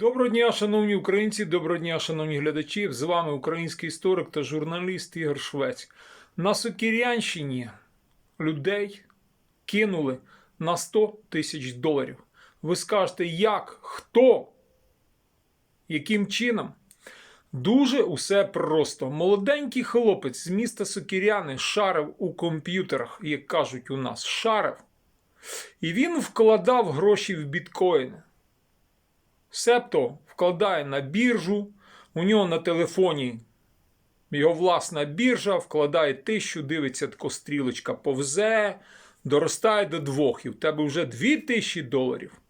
Доброго дня, шановні українці, доброго дня, шановні глядачі. З вами український історик та журналіст Ігор Швець. На Сокірянщині людей кинули на 100 тисяч доларів. Ви скажете, як, хто, яким чином? Дуже усе просто. Молоденький хлопець з міста Сокіряни шарив у комп'ютерах, як кажуть у нас, шарив. І він вкладав гроші в біткоїни. Себто вкладає на біржу, у нього на телефоні його власна біржа, вкладає тисячу, дивиться, тако стрілочка повзе, доростає до двох, і в тебе вже дві тисячі доларів.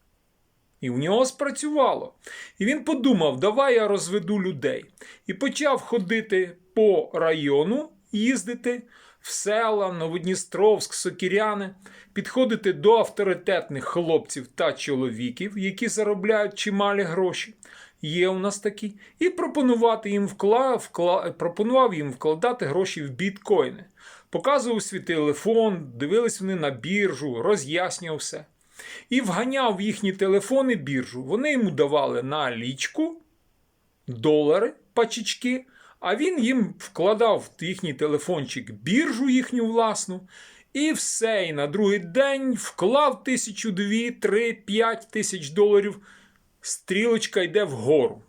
І в нього спрацювало. І він подумав, давай я розведу людей. І почав ходити по району, їздити в села, Новодністровськ, Сокіряни, підходити до авторитетних хлопців та чоловіків, які заробляють чималі гроші. Є у нас такі, і пропонувати їм вкла... Вкла... пропонував їм вкладати гроші в біткоїни. Показував свій телефон, дивились вони на біржу, роз'яснював все. І вганяв в їхні телефони біржу. Вони йому давали на лічку долари, пачечки, а він їм вкладав в їхній телефончик біржу їхню власну. І все. І на другий день вклав тисячу, дві, три, п'ять тисяч доларів. Стрілочка йде вгору.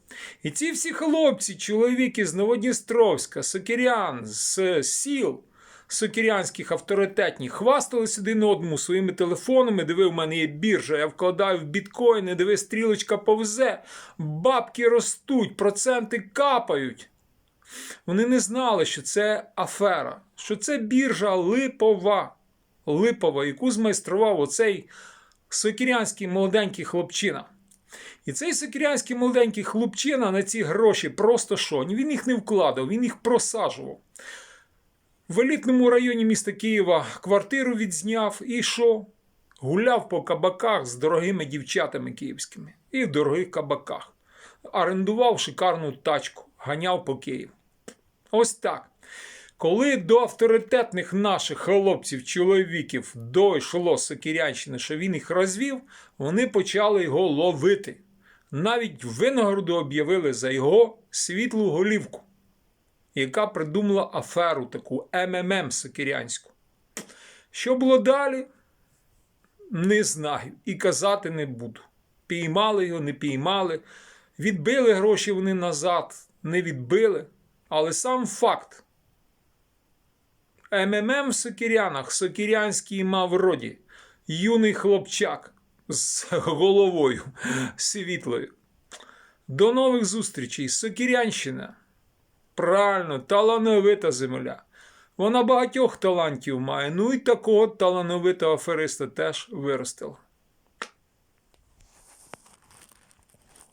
І ці всі хлопці, чоловіки з Новодністровська, Сокирян, з сіл сокирянських авторитетні, хвастались один одному своїми телефонами. Диви, в мене є біржа, я вкладаю в біткоїни, диви, стрілочка повзе, бабки ростуть, проценти капають. Вони не знали, що це афера, що це біржа липова, липова, яку змайстрував оцей сокирянський молоденький хлопчина. І цей сокирянський молоденький хлопчина на ці гроші просто що? Він їх не вкладав, він їх просаджував. В елітному районі міста Києва квартиру відзняв і що? Гуляв по кабаках з дорогими дівчатами київськими і в дорогих кабаках. Орендував шикарну тачку, ганяв по Києву. Ось так. Коли до авторитетних наших хлопців, чоловіків дійшло з Сокирянщини, що він їх розвів, вони почали його ловити. Навіть винагороду об'явили за його світлу голівку, яка придумала аферу таку МММ Сокирянську. Що було далі? Не знаю. І казати не буду. Піймали його, не піймали. Відбили гроші вони назад, не відбили. Але сам факт. МММ в Сокирянах, Сокирянський мав роді, юний хлопчак з головою світлою. До нових зустрічей, Сокирянщина. Правильно, талановита земля. Вона багатьох талантів має. Ну і такого талановитого афериста теж виростила.